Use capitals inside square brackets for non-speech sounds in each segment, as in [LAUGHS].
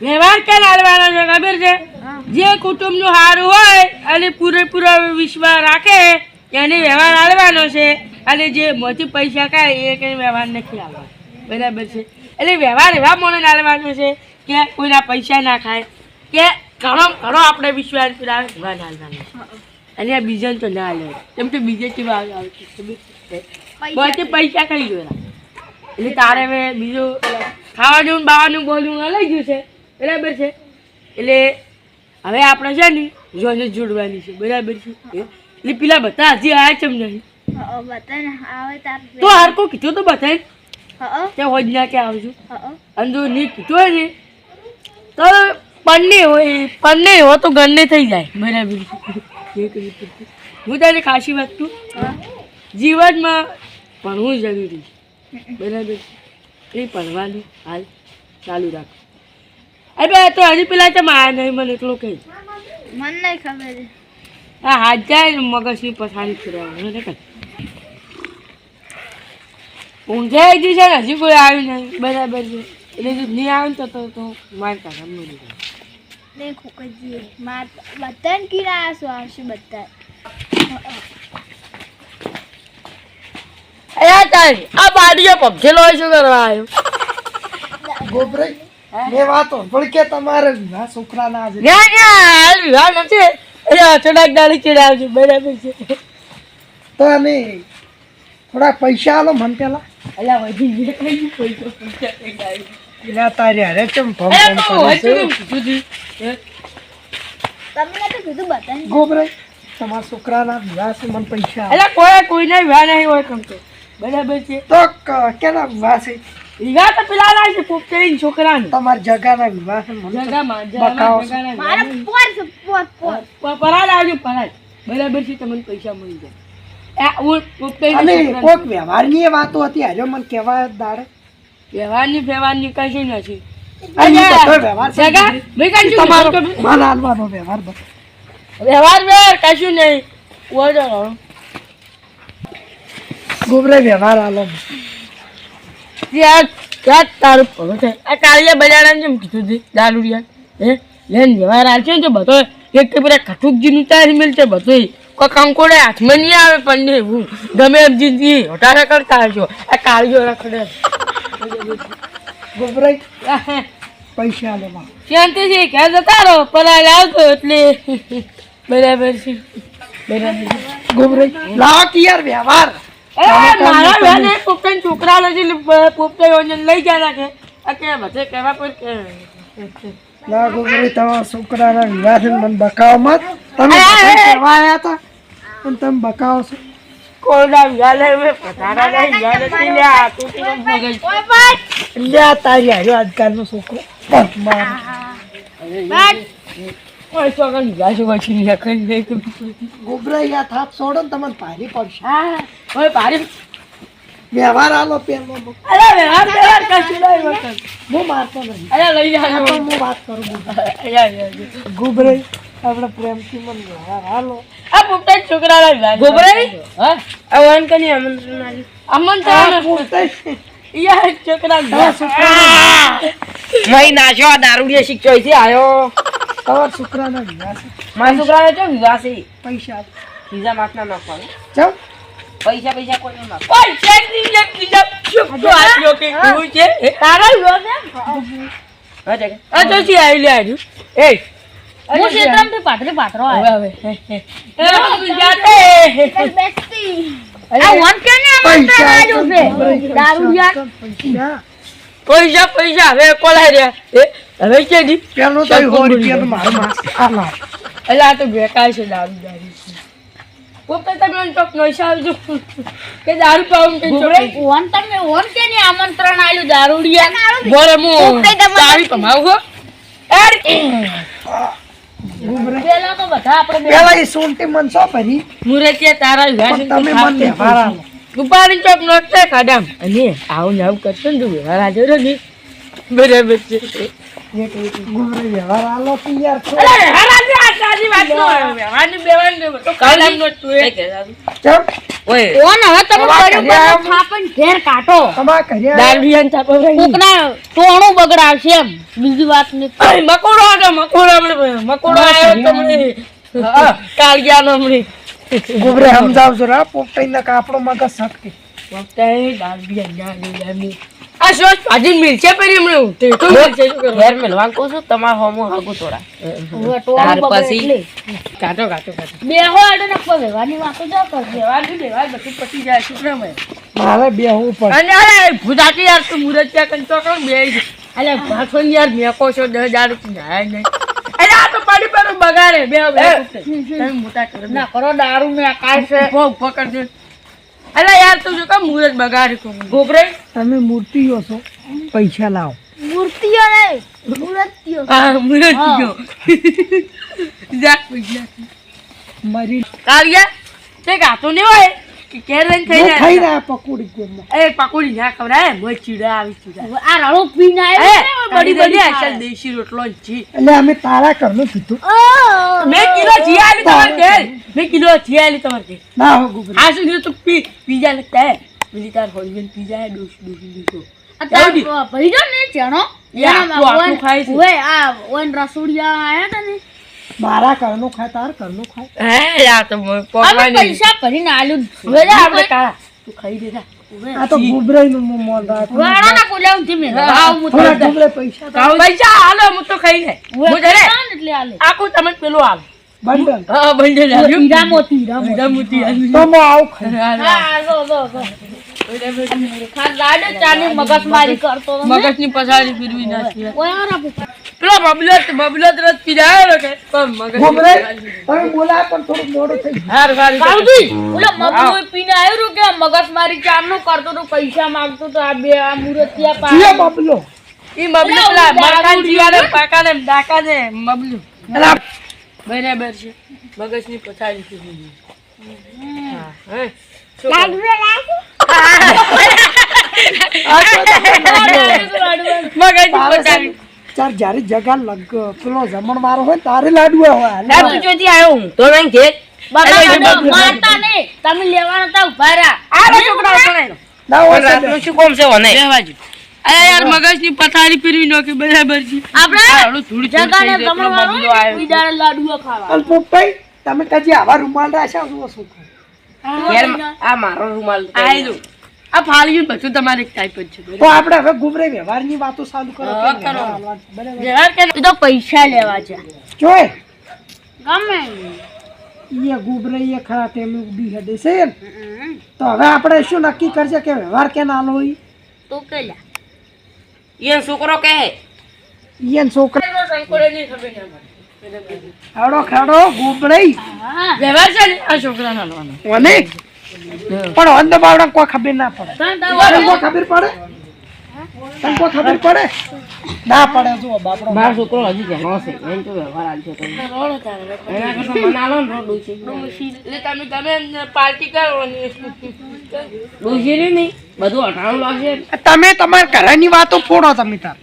વ્યવહાર કેમ હાલવાનો છે? ખબર છે? જે કુટુંબનું સારું હોય અને પૂરેપૂરો વિશ્વાસ રાખે એને વ્યવહાર હાલવાનો છે. અને જે મોટી પૈસા ખાય એ કઈ વ્યવહાર નથી આવવાનો બરાબર છે? એટલે વ્યવહાર એવા મને હાલવાનો છે કે કોઈના પૈસા ના ખાય કે ઘણો ઘણો આપણે વિશ્વાસ પુરાવે એવા હાલવાનો છે. અને આ બીજાને તો ના હાલે કેમ કે બીજે કેવા આવે આવે છે? ખબર પૈસા ખાઈ ગયો એટલે તારે હવે બીજું ખાવાનું ને બાવાનું બોલવું લઈ ગયું છે. બરાબર છે? એટલે હવે આપણે છે ને જોઈને જોડવાની છે. બરાબર છે? એટલે પેલા બધા હજી આયા ચમ નહીં. તો હરકો કીધું તો બધાય કે હોજ ના કે આવજો. અને જો નહીં કીધું હોય ને તો પન્ને હોય પન્ને હોય તો ગન્ને થઈ જાય. બરાબર [LAUGHS] હું તારી ખાસી વાત તું જીવનમાં ભણવું જરૂરી છે. બરાબર? એ ભણવાનું હાલ ચાલુ રાખો. અરે તો હજી પેલા તો માયા નહીં મને એટલું કહી. મને નહીં ખબર. આ હાથ જાય મગજની પછાડી ફેરવાનું કઈ? ઊંઘાઈ ગયું છે ને હજી કોઈ આવ્યું નહીં. બરાબર છે. એટલે જો નહીં આવે ને તો તો તો માર કાકા મળી જાય નહીં ખોકજી માર બધાને આંસુ આવશે બધા અરે તારી આ બાડીઓ શું કરવા આવ્યો ગોબરાઈ મેં વાતો પણ કે તમારે વિવાહ છોકરાના આજે. ના ના વિવાહ નથી. દાડી ચડાવજો બરાબર છે. તો અમે થોડા પૈસા આલો મન પેલા. અલ્યા વધી જે કઈ પૈસા પૈસા કઈ આવી પેલા તારે અરે ચમ છે? હતું સુધી તમને તો કીધું બધાને. ગોબરાઈ તમારા છોકરાના વિવાહ છે મને પૈસા એટલે કોઈ કોઈ ને વિવાહ નહીં હોય કમ તો બરાબર છે. તો કેના વિવાહ છે? વિવાહ તો પેલા લાગે છે પોપટેરી છોકરાને. તમારા જગાના વિવાહ છે જગામાં. જગાના મારા પોર પોર પોર. બરાબર છે તમને પૈસા મળી જાય. આ હું પોપટેરી વ્યવહારની વાતો હતી આજે મને કહેવાય જ દાડે. વ્યવહારની ફેવહારની કશું નથી. જગા. વ્યવહાર વ્યવહાર કશું નહીં. ઓર્ડર આવો. વ્યવહાર આલો. ત્યાં તારું ભલો છે. આ કાળિયા બજારાને જેમ કીધું છે દારૂડિયા હે? લેન વ્યવહાર આવશે ને તો બધો એક તો પેલા કઠુકજીનું તારી મિલ છે બધું કોઈ કંકોડે હાથમાં નહીં આવે પણ એવું. ગમે એમ જીતી હોટારા કરતા હશો. આ કાળિયો રખડે ગોબરાઈ પૈસા આલો માં શાંતિથી ક્યાં જતા રહો? પેલા લાવતો એટલે. બરાબર છે. બરાબર છે. ગોબરાઈ લાવો કે યાર વ્યવહાર. મારા બેને છોકરા લઈ પોતે લઈ ગયા નાખે આ કે બધે કહેવા પર કે ના ગોબરાઈ તમારા છોકરાના વિવાહ મને બકાવો મત. તમે કહેવા આયા હતા? પણ તમે બકાવો છો. કોરડા વ્યાલે મે પધારા લઈ વ્યાલે થી લે આ મગજ તારી હારે આજકાલનો છોકરો. બસ માર. ઓય તો કન ગાશો પછી ને કન લે કે થાપ છોડો ને તમને ભારી પડશે. હા. ઓય પારી વ્યવહાર આલો પેલો અરે વ્યવહાર વ્યવહાર કશું નહીં વખત હું મારતો નહીં. અરે લઈ જા તો હું વાત કરું ગોબરાઈ. અરે આપણે પ્રેમથી મને વ્યવહાર આલો. આ પોતા છોકરા લઈ જા ગોબરાઈ હા? આ વન કની આમંત્રણ આલી આમંત્રણ પોતે યાર છોકરા નહીં નાશો આ દારૂડિયા શીખ્યો છે આયો. તમારા છોકરાના વિવાહ છે. મારા છોકરાને ચો વિવાહ છે? પૈસા બીજા માથના નાખવાનું. જાઓ. પૈસા પૈસા કોઈ ના પૈસા ની બીજા શું આપ્યો કે એવું છે? તારા લો ને. હા તો સી આવી લે આજુ. એ. હું ક્ષેત્રમથી પાથરી પાથરો હવે હવે. એ જાતે. બેસતી આ વન કે ને પૈસા આજુ છે. દારૂ યાર. પૈસા પૈસા. હવે કોલાઈ રહ્યા. એ હવે કે દી પેલો તો સો રૂપિયા મારો માસ. આ એટલે આ તો બેકાર છે દારૂ દારૂ પોતે તમે ચોક નોશા આવજો. કે દારૂ પાઉં કે ચોક વન તમને વન કે ને આમંત્રણ આલ્યું દારૂડિયા? બોલે તમારે- દારૂ કમાવું હો. પેલા તો બધા આપણે પેલા એ સોનટી મન સો ભરી મુરતિયા તારા વિવાહ પણ તમે મને વ્યવહાર આલો ઉપાડી ચોક નોટે કાઢામ અને આવું ને આવું કરશો ને વ્યવહાર હાજર ને. બરાબર છે. ગોબરાઈ વ્યવહાર આલો તો યાર છો અરે વ્યવહાર આજે આ સારી વાત નો વ્યવહારની બેવાની તો કાઢામ નો તું ઓય. ઓન હવે તમે કર્યું ઘરે ઘેર કાઢો. તમારા ઘરે દારૂડિયાને થાપવડાવી. કોકના ટોણું બગડાવશે એમ. બીજી વાત નહીં. મકોડો મકોડો હમણાં મકોડો આવ્યો. હા, ગોબરે સમજાવજો રા કાપડો મગજ શક્તિ ના દારૂડિયાની. આ શું ભાજી મિરચા પડી હમણાં તે તો મિરચા શું કરો ઘેર મેલવાન કહું છું તમાર હોમું હાગું થોડા. ટોણું પછી? કાટો કાટો કાટો બે હો એટલે ને વ્યવહારની વાતો જ કરશે દેવાનું દેવાય બધું પતી જાય છોકરા મે હવે બે હું પણ. અને અરે ભૂજાતી યાર તું મુરત ત્યાં કંતો કર બે અલે ભાષો યાર મેકો છો દસ હજાર જાય નહીં. અરે આ તો પાડી પર બગાડે બે બે તમે મોટા કરો. ના કરો દારૂ ને છે. ઊભો ઊભો કરજો. અલે યાર તું જો કામ મૂરત બગાડ તું ગોબરે તમે મૂર્તિઓ છો. પૈસા લાવો. મૂર્તિઓ રે મૂર્તિઓ. હા મૂર્તિઓ. ગયો જા પૈસા મરી કાલિયા તે ગાતો નહીં હોય? કે કેર લઈને મેં ખાઈ ખાઈ જાય રહ્યા પકોડી ગોળમાં એ પકોડી ના ખવડાય મોય ચીડા આવી ચીડા. આ રણો પીને એ આવ્યો બડી બડી અસલ દેશી રોટલો જ એટલે અમે તારા ઘરનું કીધું. મેં કિલો ઘી આલી તમારે મેં કિલો આલી ના હો ગોબરે આ તો? પી લગતા હે હે જો ને ચણો? એ આ ઓન રસોડિયા આયા ને? મારા ઘરનું ખાય તાર ઘરનું ખાય. હે યાર તો મને પૈસા ભરીને આલું. હવે આપણે તું ખાઈ દેતા આ તો મોં. વાળા ના થોડા પૈસા પૈસા હાલો તો ખાઈ એટલે આખું પેલું હાલ બંડલ. હા હીરા મોતી હીરા મોતી. બધા મોતી આલ્યું. તો હું આવું ખાઈ. હા, હા. હા જો મગજની પસારી ફેરવી નાખી. ઓય આ રાખો. બબલત બબલત રસ પીડાયો કે પણ મગજ પણ થોડું મોડું થઈ હાર હાર કાળુજી, ઓલો મગનું પીને આવ્યું કે મગજમારી ચારનું કરતો તો પૈસા માંગતો તો આ બે આ મુરતિયા પા બબલો. ઈ મબલુ પેલા મકાન જીવાને પાકાને ડાકાને મબલુ અલા, બરાબર છે. મગજની પથારી ફેરવી હા હે. મગજની તારે પથારી ચાર જ્યારે જગા લગ પેલો તારે લાડવા હોય ના તું આવ્યો હું તો નહીં ઘેર બાબા અરે, કાઢો, બાબા. મારતા નહીં તમે શું બરાબર છે આપણે દાડે લાડુઓ ખાવા તમે કદી આવા રૂમાલ રાખ્યા શું ઘેર આ મારો રૂમાલ આ ફાળ્યું બધું તમારે ટાઈપ જ છે તો આપણે હવે ગુબરે વ્યવહારની વાતો ચાલુ કરો. વ્યવહાર કે તો પૈસા લેવા છે. જોય. ગમે. એ ગુબરે એ ખરા હેડે છે ને. તો હવે આપણે શું નક્કી કરશે કે વ્યવહાર કે ના લો તો કેલા એ છોકરો કહે. છોકરા સંકોડે નહીં ખબર. ખાડો ખાડો ગુબરે વ્યવહાર છે આ છોકરાના લેવાનો. અને પણ અંધ બાવડા કોઈ ખબર ના પડે. કોઈ ખબર પડે? તને કોઈ ખબર પડે? ના પડે જો બાપડો. મારો છોકરો હજી ઘણો છે. એમ તો વ્યવહાર આલશે તો એના કરતા મને આલો ને ડોસી એટલે તમે તમે પાર્ટી કરો ને. ડોસી નહીં. બધું અટાણું લાગશે. તમે તમારા ઘરની વાતો ફોડો તમે તાર.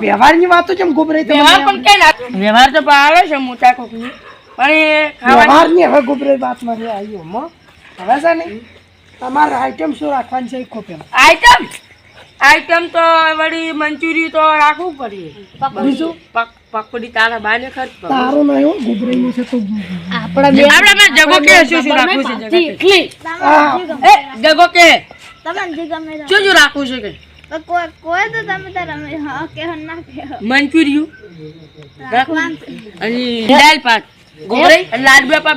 વ્યવહારની વાતો કેમ ગુબરે તમે વ્યવહાર પણ કઈ ના વ્યવહાર તો આવે છે મોટા કોકની. પણ એ વ્યવહારની હવે ગુબરે વાત જે આવ્યો હો. હવે છે ને તમારે આઈટમ શું રાખવાની છે પેલા આઈટમ આઈટમ તો વળી મંચુરી તો રાખવું પડે બીજું? પક પકોડી તારા બાને ખર્ચ તારો નહીં હો. ગુબરેનું છે તો આપણા બે આપણે મેં જગો કે શું શું રાખવું છે જગો કે? જગો કે? તમને જે ગમે. શું શું રાખવું છે કે? મંચુરિયું અને ગોબરાઈ?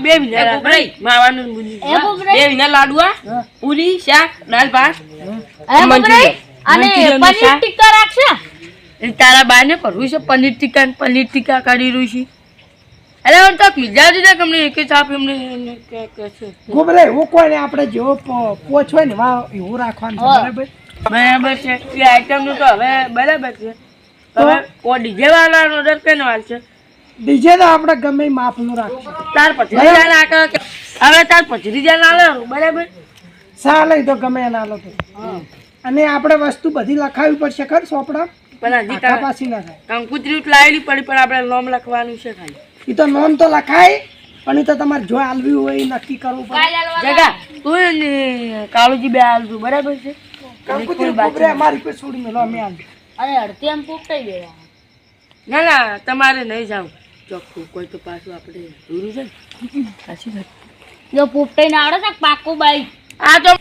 બે વિના. ગોબરાઈ? માવાનું બે વિના પૂરી શાક દાળ પાક. અને પનીર શાક. ટિક્કા રાખશે? તારા બાને કરવું છે પનીર ટીકા પનીર ટીકા કરી રહ્યું છે. અરે તો પીઝા દીધા કે અમને એક જ આપે અમને એને કે કે છે. ગુબરે એવું કોઈ ને આપણે જેવો પોચ હોય ને એવું રાખવાનું બરાબર? બરાબર છે. એ આઈટમનું તો હવે બરાબર છે. હવે કો ડીજે વાળાનો ઓર્ડર કેનો છે. ડીજે તો આપણે ગમે એ માપનું રાખશું. તાર પછી હવે તાર પછી જાય ના બરાબર? ચાલે તો ગમે એના લો તો. અને આપણે વસ્તુ બધી લખાવી પડશે ખર સોપડા? પણ હજી તાર ના થાય. કંકુતરી લાવેલી પડી પણ આપણે નોમ લખવાનું છે ખાલી. એ તો નોંધ તો લખાય પણ એ તો તમારે જો આલવી હોય એ નક્કી કરવું પડે. જગા તું કાળુજી બે આવજો બરાબર છે? કંકુતરી ગોબરે અમારી કોઈ છોડી મેલો અમે આવી અને અડધી આમ પોપટાઈ ગયા ના ના તમારે નહીં જાવ. ચોખ્ખું કોઈ તો પાછું આપણે દૂરું છે સાચી વાત. જો પોપટાઈ ના આવડે છે પાકું બાઈ. આ તો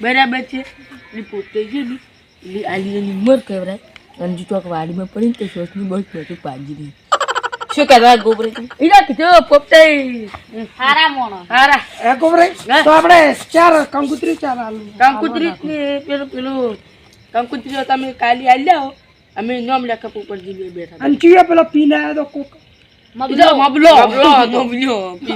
બરાબર છે. એ પોતે છે ને. આલી એની ઉંમર કહેવાય. અને જો ચોક વાડીમાં પડી ને તો શ્વાસની બસ બધું પાજી દે શું કરવા ગોબરે? એના કીધો પોપટાઈ હારા મોણો. હારા. એ ગોબરે? તો આપણે ચાર કંકુત્રી ચાર આલુ. કંકુત્રી ને પેલું પેલું કંકુત્રી તમે કાલી આલી આવો અમે નોમ લેખક ઉપર જીવી બેઠા. અને ચીયો પેલો પીને આવ્યો તો કોક. મબલો. મબલો. મબલો. મબલો મબલો.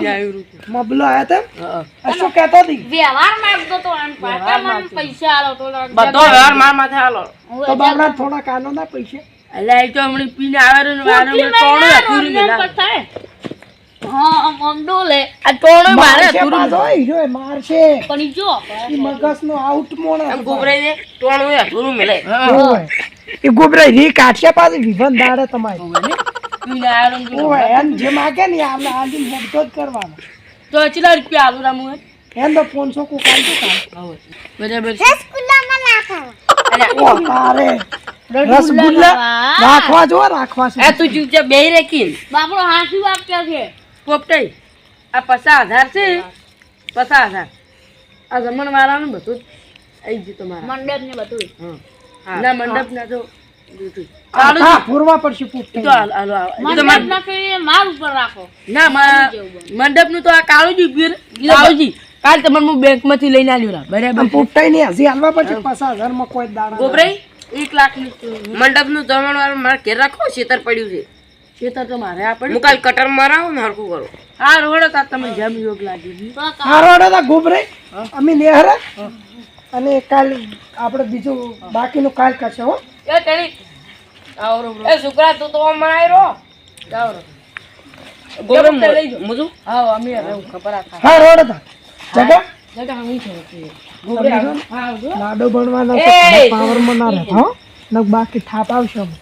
આવ્યો મબલો આયા તા શું કહેતો હતી? વ્યવહાર માંગતો તો આમ પાછા મને પૈસા આલો તો બધો વ્યવહાર માર માથે આલો. તો બાબરા થોડા કાનો ના પૈસા. એટલે એ તો હમણાં પીને આવે ને વારે મે ટોણું પૂરી? હા. આમ લે. આ ટોણું મારે પૂરી અધૂરું પાછો મારશે. પણ જો. ઈ મગજનો આઉટ મોણ ગોબરાઈ દે ટોણું એ પૂરી મેલે. ઓય. એ ગોબરે રી કાઢશે પાસે વિભન દાડે તમારી. પીને આવે ને ઓય એન જે માગે ને આપણે આજે હેડતો જ કરવાનો. તો કેટલા રૂપિયા આલું રામુ હે? એમ તો પોનસો કો કાઢી કાઢ બરાબર છે. ઓ તારે રસગુલ્લા રાખવા જો રાખવા છે. એ તું ચૂપચાપ બેહી રાખી બાપડો હાસી વાક્ય છે. પોપટાઈ આ પચાસ હજાર છે. પચાસ હજાર આ જમણ વાળાનું બધું આવી ગયું તમારા. મંડપ ને બધું હા. ના મંડપ ના તો મંડપ ના આ કાળુજી કાળુજી. કાલ તમને હું બેંકમાંથી લઈને આવ્યો રા બરાબર? પોપટાઈ નહીં હજી હાલવા પછી પચાસ હજારમાં કોઈ દાડા ગોબરાઈ એક લાખની મંડપનું જમણવાર મારે ઘેર રાખો શેતર પડ્યું છે. ખેતર તો મારે આ પડ્યું. કાલ કટર મારાવો ને હરખું કરો. આ રોડો તા તમે જેમ યોગ લાગી આ રોડો તા ગોબરાઈ ગોબરે અમે નેહરા. અને કાલ આપણે બીજું બાકીનું કાલ કરશે હો. એ તેણી આવરો એ સુકરા તું તો આય રો આવરો ગોબરા લઈ જો મુજુ હા અમે ખબર આ હા રોડો દાદા લાડો ભણવાના પાવરમાં પાવર ના રહેતા હો? ને બાકી થાપ આવશે અમે.